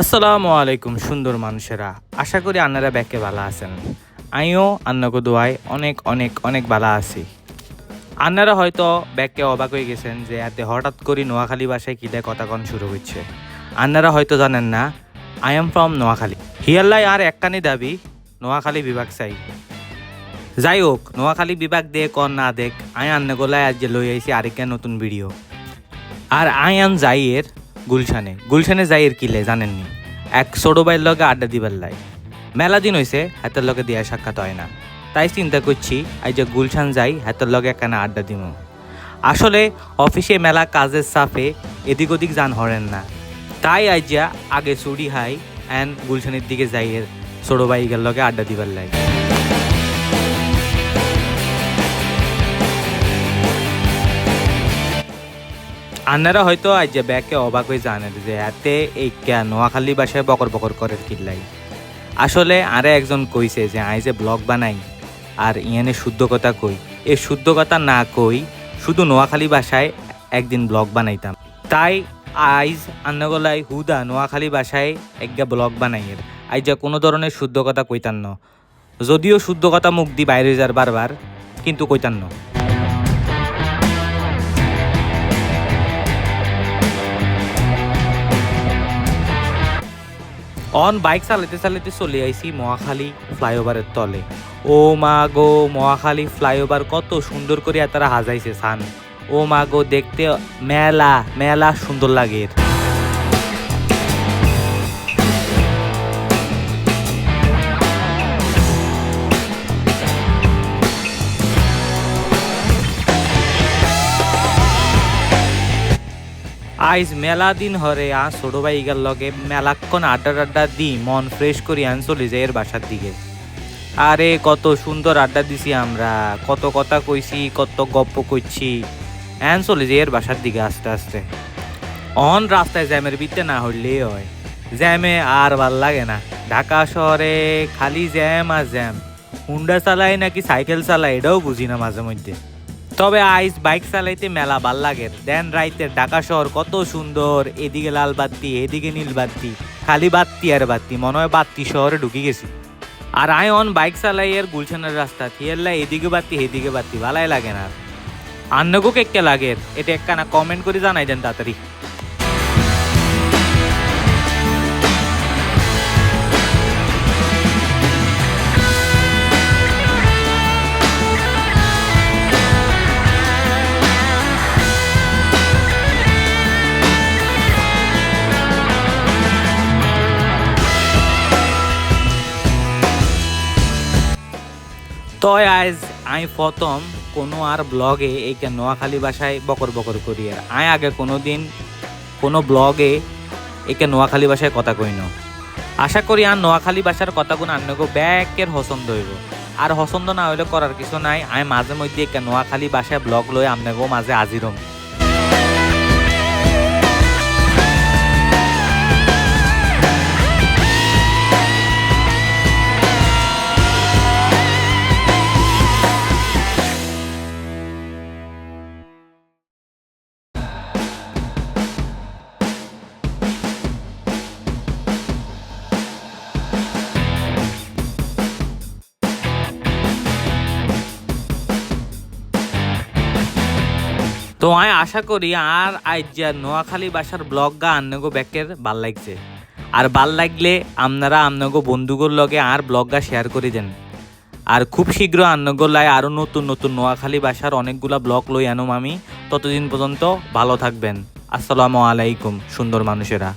আসসালামু আলাইকুম, সুন্দর মানুষেরা। আশা করি আপনারা ব্যাকে ভালো আছেন। আমিও আন্নাকে দোয়াই অনেক অনেক অনেক ভালো আছি। আপনারা হয়তো ব্যাগকে অবাক হয়ে গেছেন যে এতে হঠাৎ করে নোয়াখালী ভাষায় কিলে কথা কন শুরু হচ্ছে। আপনারা হয়তো জানেন না আই এম ফ্রম নোয়াখালী। হিয়াল্লাই আর একখানি দাবি, নোয়াখালী বিভাগ চাই। যাই হোক, নোয়াখালী বিভাগ দে কন না দেখ আই আন্নাগোলায় আজ যে লই আইছি আরেকটা নতুন ভিডিও। আর আই আম যাইয়ের গুলশানে। গুলশানে যাইয়ের কিলে জানেননি এক ছোট ভাইয়ের লগে আড্ডা দিবার লাই। মেলা দিন হয়েছে হাতের লগে দিয়া সাক্ষাৎ হয় না। তাই চিন্তা করছি, আই যে গুলশান যাই, হাতের লগে একখানা আড্ডা দিব আসলে, অফিসে মেলা কাজের চাপে এদিক ওদিক যান হরেন না। তাই আজ যা আগে চুরি হাই অ্যান্ড গুলশানের দিকে যাইয়ের ছোট ভাইগের লগে আড্ডা দিবার লাই। আন্নারা হয়তো আজ যে ব্যাগকে অবাক হয়ে জানেন যে এতে এই কে নোয়াখালী বাসায় বকর বকর করে কিল্লাই আসলে আরে একজন কইছে যে আই যে ব্লগ বানাই, আর ইয়ানে শুদ্ধ কথা কই। এই শুদ্ধ কথা না কই, শুধু নোয়াখালী ভাষায় একদিন ব্লগ বানাইতাম। তাই আইজ আন্নগলাই হুদা নোয়াখালী ভাষায় একটা ব্লগ বানাইয়ের। আইজ কোনো ধরনের শুদ্ধ কথা কইতান ন যদিও শুদ্ধ কথা মুখ দি বাইরে যার বারবার, কিন্তু কইতান অন বাইক চালাতে চালাতে চলে আইছি মহাখালী ফ্লাইওভারের তলে। ও মা গো, মহাখালী ফ্লাইওভার কত সুন্দর করে তারা হাজাইছে সান ও মা গো, দেখতে মেলা মেলা সুন্দর লাগে আইজ মেলা দিন হরে, আ ছোট ভাইগার লগে মেলাক্ষণ আড্ডা আড্ডা দি, মন ফ্রেশ করি আন চলে যাই এর বাসার দিকে। আরে কত সুন্দর আড্ডা দিছি আমরা, কত কথা কইছি, কত গপ্প কইছি এন চলে যাই এর বাসার দিকে আস্তে আস্তে। অন রাস্তায় জ্যামের বিতে না হইলেই হয়, জ্যামে আর ভালো লাগে না। ঢাকা শহরে খালি জ্যাম আর জ্যাম, হুন্ডা চালাই নাকি সাইকেল চালাই এটাও বুঝি না মাঝে মধ্যে। তবে আইস বাইক চালাইতে মেলা ভালো লাগে। দেন রাইতের ঢাকা শহর কত সুন্দর, এদিকে লাল বাত্তি এদিকে নীল বাত্তি খালি বাত্তি আর বাত্তি মনে হয় বাত্তি শহরে ঢুকে গেছি। আর আই অন বাইক চালাই আর গুলশানের রাস্তা থিয়াল্লা এদিকে বাত্তি এদিকে বাত্তি ভালাই লাগে না। আর আন্নগো একটা লাগে, এটা একখানা কমেন্ট করে জানাই দেন তাড়াতাড়ি। তয় আজ আমি প্রথম কোনো আর ব্লগে এই নোয়াখালী ভাষায় বকর বকর করি আর আই আগে কোনো দিন কোনো ব্লগে একে নোয়াখালী ভাষায় কথা কই না। আশা করি আর নোয়াখালী ভাষার কথাগুলো আন্নগো ব্যাকের হসন্দ হইব। আর হসন্দ না হইলে করার কিছু নাই আমি মাঝে মধ্যে একে নোয়াখালী ভাষায় ব্লগ লই আপনাকেও মাঝে আজিরম তো আমি আশা করি আর আজ যে নোয়াখালী বাসার ব্লগ গা আন্নগো ব্যাকের ভালো লাগছে। আর ভালো লাগলে আপনারা আপনাগো বন্ধুগোর লগে আর ব্লগ গা শেয়ার করে দেন। আর খুব শীঘ্র আন্নগো লাই আরও নতুন নতুন নোয়াখালী বাসার অনেকগুলা ব্লগ লই আনুম আমি। ততদিন পর্যন্ত ভালো থাকবেন। আসসালামু আলাইকুম, সুন্দর মানুষেরা।